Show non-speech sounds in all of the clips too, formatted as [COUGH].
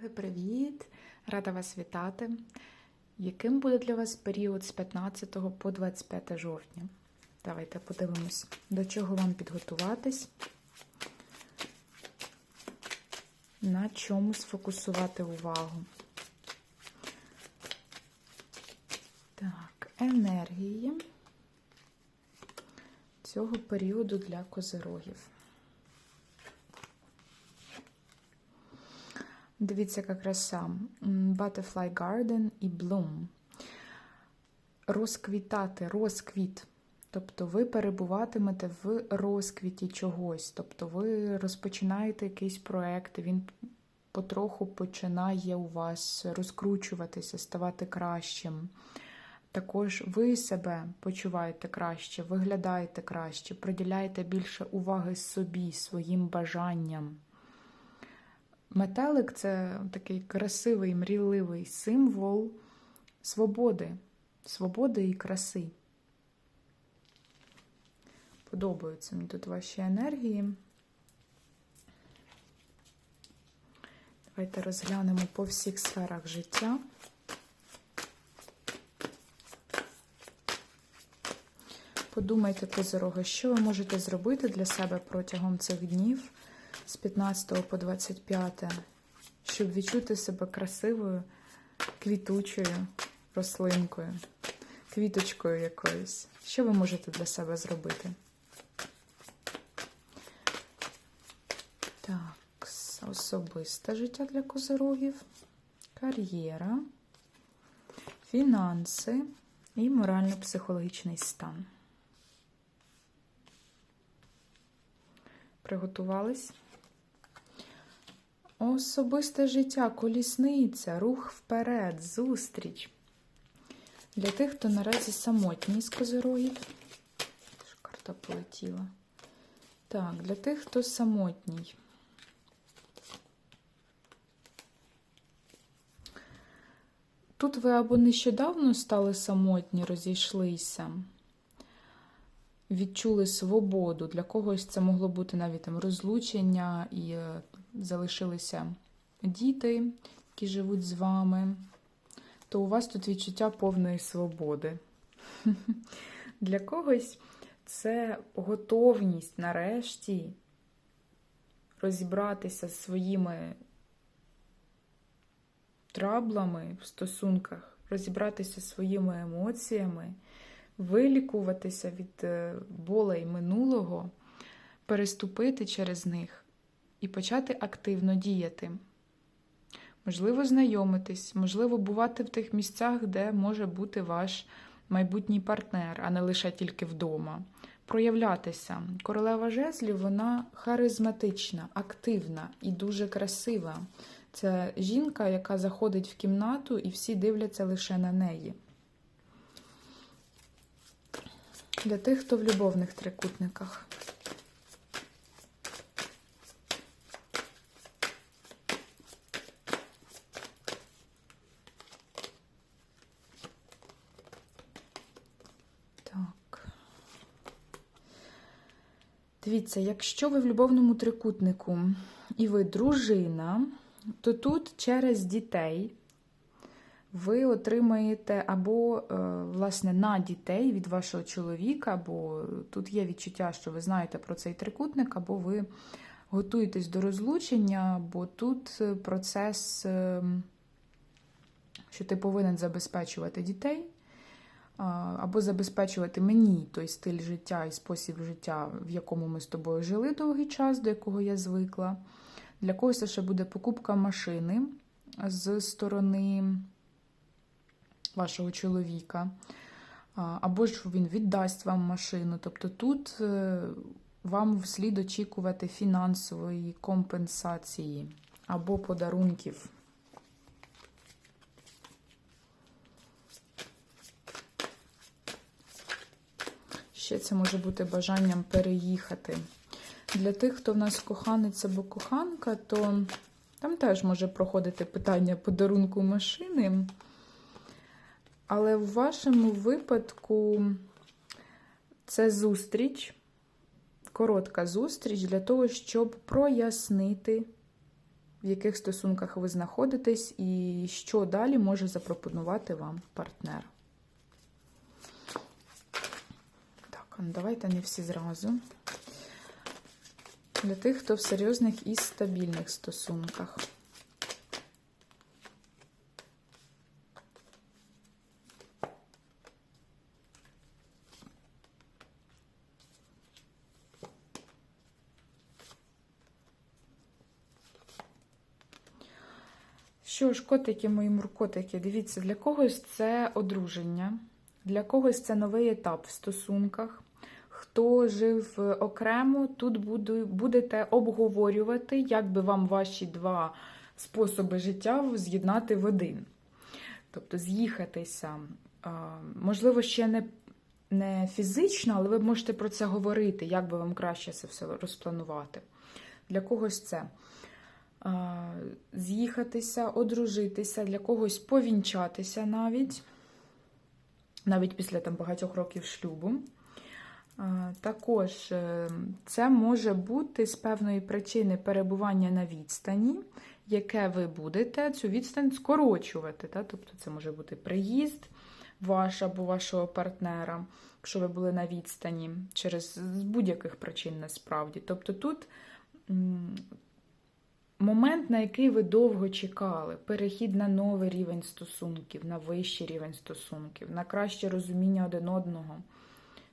Козироги, привіт! Рада вас вітати. Яким буде для вас період з 15 по 25 жовтня? Давайте подивимось, до чого вам підготуватись, на чому сфокусувати увагу. Так, енергії цього періоду для козирогів. Дивіться, яка краса. Butterfly Garden і Bloom. Розквітати, розквіт. Тобто ви перебуватимете в розквіті чогось. Тобто ви розпочинаєте якийсь проект, він потроху починає у вас розкручуватися, ставати кращим. Також ви себе почуваєте краще, виглядаєте краще, приділяєте більше уваги собі, своїм бажанням. Метелик це такий красивий, мрійливий символ свободи, свободи і краси. Подобаються мені тут ваші енергії. Давайте розглянемо по всіх сферах життя. Подумайте, козороги, що ви можете зробити для себе протягом цих днів з 15 по 25, щоб відчути себе красивою, квітучою рослинкою, квіточкою якоюсь. Що ви можете для себе зробити? Так, особисте життя для козирогів, кар'єра, фінанси і морально-психологічний стан. Приготувались? Особисте життя, колісниця, рух вперед, зустріч. Для тих, хто наразі самотній з козирогів. Карта полетіла. Так, для тих, хто самотній. Тут ви або нещодавно стали самотні, розійшлися, відчули свободу. Для когось це могло бути навіть там розлучення і е, залишилися діти, які живуть з вами, то у вас тут відчуття повної свободи. [LAUGHS] Для когось це готовність нарешті розібратися з своїми траблами в стосунках, розібратися зі своїми емоціями, вилікуватися від е, болей минулого, переступити через них і почати активно діяти. Можливо, знайомитись, можливо, бувати в тих місцях, де може бути ваш майбутній партнер, а не лише тільки вдома. Проявлятися. Королева жезлів, вона харизматична, активна і дуже красива. Це жінка, яка заходить в кімнату, і всі дивляться лише на неї. Для тих, хто в любовних трикутниках. Так. Дивіться, якщо ви в любовному трикутнику і ви дружина, то тут через дітей ви отримаєте або, е, власне, на дітей від вашого чоловіка, бо тут є відчуття, що ви знаєте про цей трикутник, або ви готуєтесь до розлучення, бо тут е, процес, е, що ти повинен забезпечувати дітей. Або забезпечувати мені той стиль життя і спосіб життя, в якому ми з тобою жили довгий час, до якого я звикла. Для когось ще буде покупка машини з сторони вашого чоловіка, або ж він віддасть вам машину. Тобто тут е, вам слід очікувати фінансової компенсації або подарунків. Ще це може бути бажанням переїхати. Для тих, хто в нас коханець або коханка, то там теж може проходити питання подарунку машини. Але в вашому випадку це зустріч, коротка зустріч для того, щоб прояснити в яких стосунках ви знаходитесь, і що далі може запропонувати вам партнер. Так, а ну давайте не всі зразу. Для тих, хто в серйозних і стабільних стосунках. Що ж, котики, мої муркотики, дивіться, для когось це одруження, для когось це новий етап в стосунках. Хто жив окремо, тут буду, будете обговорювати, як би вам ваші два способи життя з'єднати в один. Тобто з'їхатися. Можливо, ще не, не фізично, але ви можете про це говорити, як би вам краще це все розпланувати. Для когось це з'їхатися, одружитися, для когось повінчатися навіть, навіть після там, багатьох років шлюбу. Також е, це може бути з певної причини перебування на відстані, яке ви будете цю відстань скорочувати. Та? Тобто це може бути приїзд ваш або вашого партнера, якщо ви були на відстані, через з будь-яких причин насправді. Тобто тут момент, на який ви довго чекали, перехід на новий рівень стосунків, на вищий рівень стосунків, на краще розуміння один одного.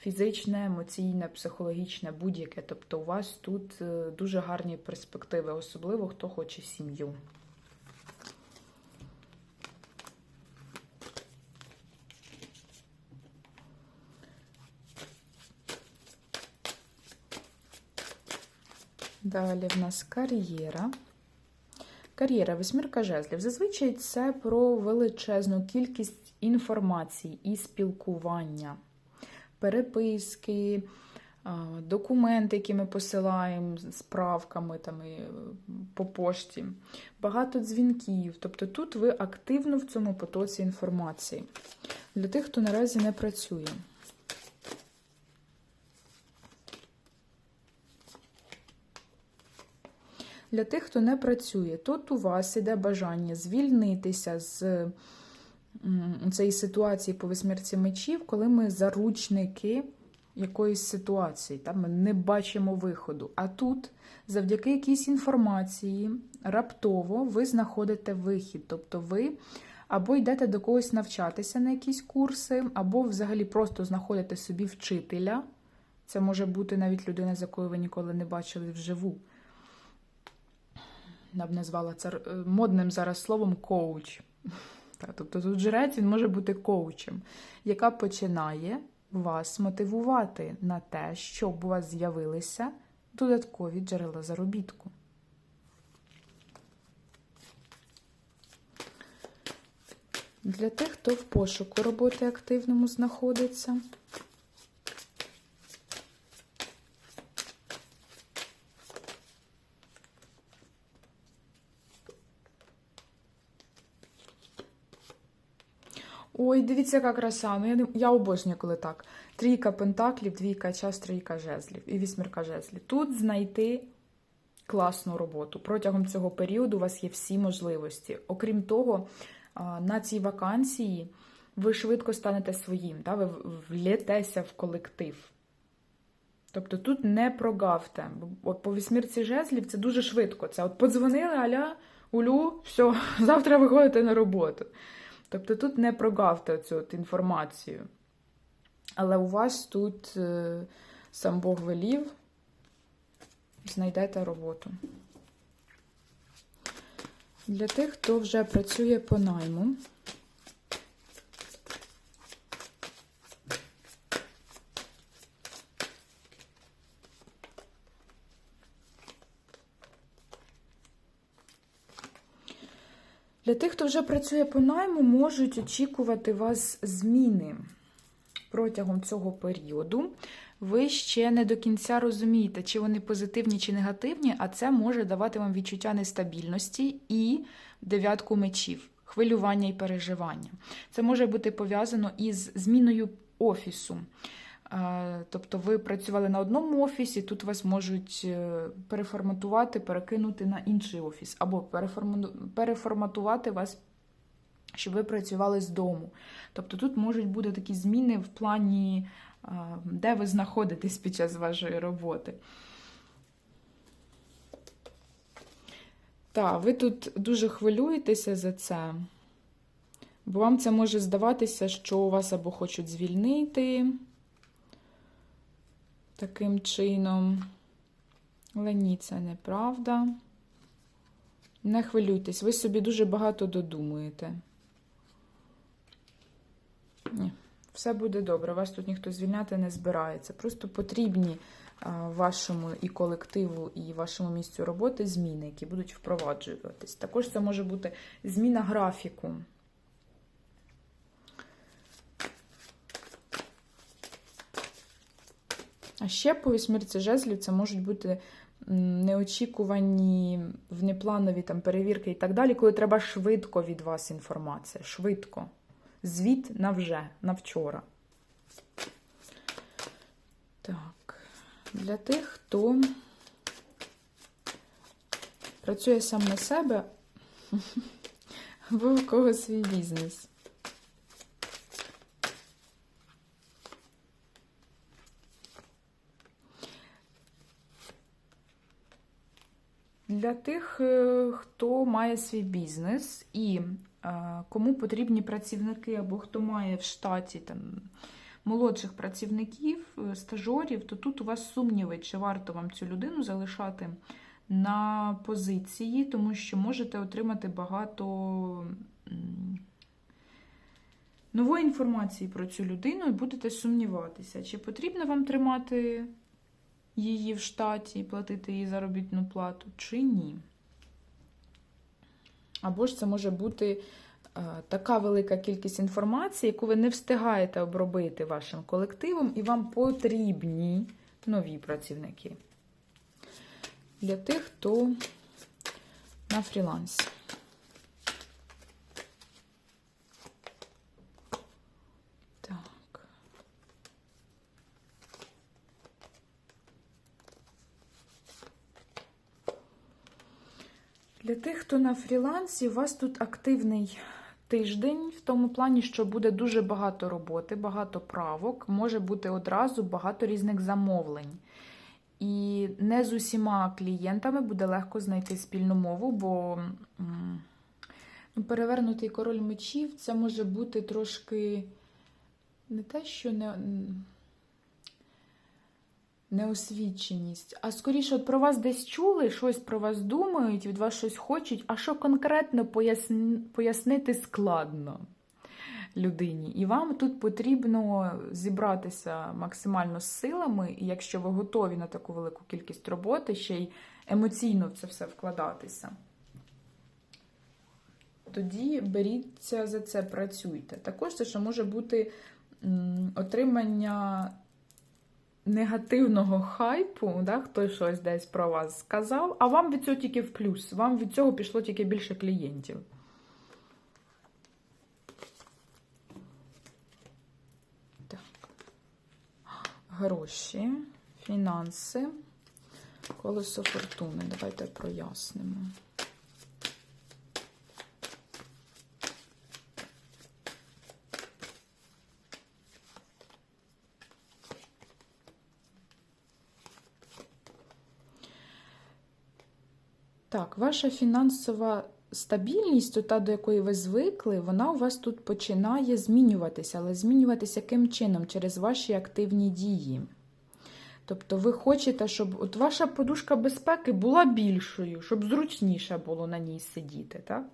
Фізичне, емоційне, психологічне, будь-яке. Тобто у вас тут е, дуже гарні перспективи, особливо хто хоче сім'ю. Далі в нас кар'єра. Кар'єра, восьмірка жезлів. Зазвичай це про величезну кількість інформації і спілкування переписки, документи, які ми посилаємо справками там, і по пошті, багато дзвінків. Тобто тут ви активно в цьому потоці інформації. Для тих, хто наразі не працює. Для тих, хто не працює, тут у вас іде бажання звільнитися з цієї ситуації по висмірці мечів, коли ми заручники якоїсь ситуації, та ми не бачимо виходу. А тут, завдяки якійсь інформації, раптово ви знаходите вихід. Тобто ви або йдете до когось навчатися на якісь курси, або взагалі просто знаходите собі вчителя. Це може бути навіть людина, з якою ви ніколи не бачили вживу. Я б назвала це е, модним зараз словом коуч. Тобто тут жрець він може бути коучем, яка починає вас мотивувати на те, щоб у вас з'явилися додаткові джерела заробітку. Для тих, хто в пошуку роботи активному знаходиться. Ой, дивіться, яка краса. Ну, я, я обожнюю, коли так. Трійка пентаклів, двійка час, трійка жезлів і вісьмірка жезлів. Тут знайти класну роботу. Протягом цього періоду у вас є всі можливості. Окрім того, на цій вакансії ви швидко станете своїм, да? ви влєтеся в колектив. Тобто тут не прогавте. От по вісьмірці жезлів це дуже швидко. Це от подзвонили, аля, улю, все, [LAUGHS] завтра виходите на роботу. Тобто тут не прогавте цю от інформацію. Але у вас тут е, сам Бог велів, знайдете роботу. Для тих, хто вже працює по найму. Для тих, хто вже працює по найму, можуть очікувати вас зміни протягом цього періоду. Ви ще не до кінця розумієте, чи вони позитивні, чи негативні, а це може давати вам відчуття нестабільності і дев'ятку мечів, хвилювання і переживання. Це може бути пов'язано із зміною офісу. Тобто ви працювали на одному офісі, тут вас можуть е, переформатувати, перекинути на інший офіс, або переформатувати вас, щоб ви працювали з дому. Тобто тут можуть бути такі зміни в плані, де ви знаходитесь під час вашої роботи. Так, ви тут дуже хвилюєтеся за це, бо вам це може здаватися, що вас або хочуть звільнити таким чином. Але ні, це неправда. Не хвилюйтесь, ви собі дуже багато додумуєте. Ні, все буде добре, вас тут ніхто звільняти не збирається. Просто потрібні вашому і колективу, і вашому місцю роботи зміни, які будуть впроваджуватись. Також це може бути зміна графіку. А ще по вісьмірці жезлів це можуть бути неочікувані внепланові там, перевірки і так далі, коли треба швидко від вас інформація. Швидко. Звіт на вже, на вчора. Так. Для тих, хто працює сам на себе, [LAUGHS] або у кого свій бізнес. Для тих, е, хто має свій бізнес і е, кому потрібні працівники, або хто має в штаті там, молодших працівників, е, стажорів, то тут у вас сумніви, чи варто вам цю людину залишати на позиції, тому що можете отримати багато нової інформації про цю людину і будете сумніватися, чи потрібно вам тримати її в штаті і платити їй заробітну плату, чи ні. Або ж це може бути е, така велика кількість інформації, яку ви не встигаєте обробити вашим колективом, і вам потрібні нові працівники. Для тих, хто на фрілансі. Так. Для тих, хто на фрілансі, у вас тут активний тиждень, в тому плані, що буде дуже багато роботи, багато правок, може бути одразу багато різних замовлень. І не з усіма клієнтами буде легко знайти спільну мову, бо ну, перевернутий король мечів це може бути трошки не те, що не. Неосвіченість. А скоріше, от про вас десь чули, щось про вас думають, від вас щось хочуть, а що конкретно поясни, пояснити складно людині. І вам тут потрібно зібратися максимально з силами, і якщо ви готові на таку велику кількість роботи, ще й емоційно в це все вкладатися. Тоді беріться за це, працюйте. Також це ще може бути отримання негативного хайпу, да, хтось щось десь про вас сказав, а вам від цього тільки в плюс. Вам від цього пішло тільки більше клієнтів. Гроші, фінанси, колесо фортуни. Давайте прояснимо. Так, ваша фінансова стабільність, та, до якої ви звикли, вона у вас тут починає змінюватися, але змінюватися яким чином? Через ваші активні дії. Тобто ви хочете, щоб от ваша подушка безпеки була більшою, щоб зручніше було на ній сидіти. Так?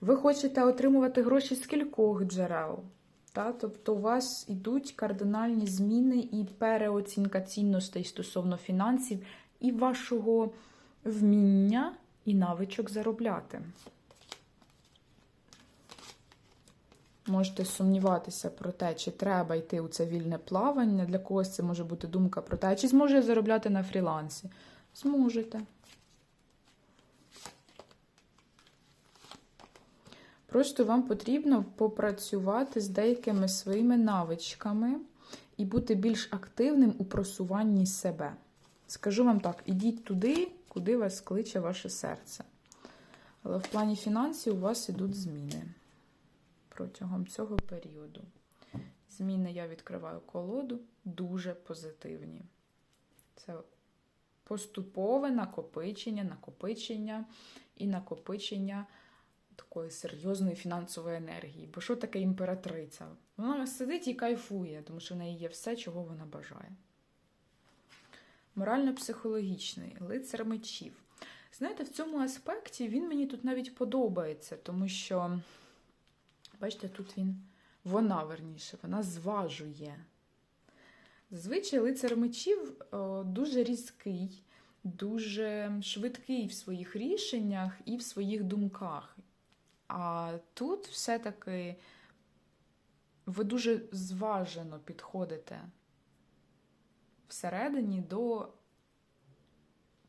Ви хочете отримувати гроші з кількох джерел. Та? Тобто у вас йдуть кардинальні зміни і переоцінка цінностей стосовно фінансів і вашого вміння і навичок заробляти. Можете сумніватися про те, чи треба йти у це вільне плавання. Для когось це може бути думка про те, чи зможу я заробляти на фрілансі. Зможете. Просто вам потрібно попрацювати з деякими своїми навичками і бути більш активним у просуванні себе. Скажу вам так: ідіть туди, куди вас кличе ваше серце. Але в плані фінансів у вас ідуть зміни протягом цього періоду. Зміни я відкриваю колоду дуже позитивні. Це поступове накопичення, накопичення і накопичення такої серйозної фінансової енергії. Бо що таке імператриця? Вона сидить і кайфує, тому що в неї є все, чого вона бажає. Морально-психологічний лицар мечів. Знаєте, в цьому аспекті він мені тут навіть подобається, тому що, бачите, тут він, вона верніше, вона зважує. Зазвичай лицар мечів о, дуже різкий, дуже швидкий в своїх рішеннях і в своїх думках. А тут все-таки ви дуже зважено підходите всередині до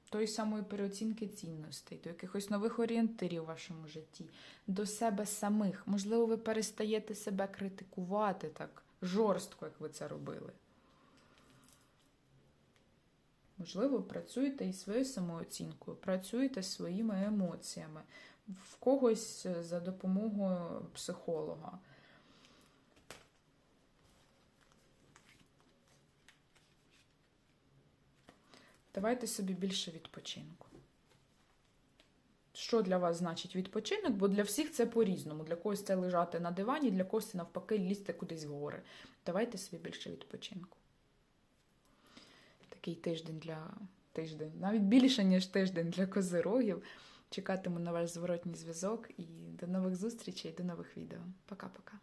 тої самої переоцінки цінностей, до якихось нових орієнтирів у вашому житті, до себе самих. Можливо, ви перестаєте себе критикувати так жорстко, як ви це робили. Можливо, працюєте із своєю самооцінкою, працюєте своїми емоціями, в когось за допомогою психолога. Давайте собі більше відпочинку. Що для вас значить відпочинок? Бо для всіх це по-різному. Для когось це лежати на дивані, для когось навпаки лізти кудись в гори. Давайте собі більше відпочинку. Такий тиждень для тиждень, навіть більше, ніж тиждень для козирогів. Чекатиму на ваш зворотній зв'язок і до нових зустрічей, до нових відео. Пока-пока.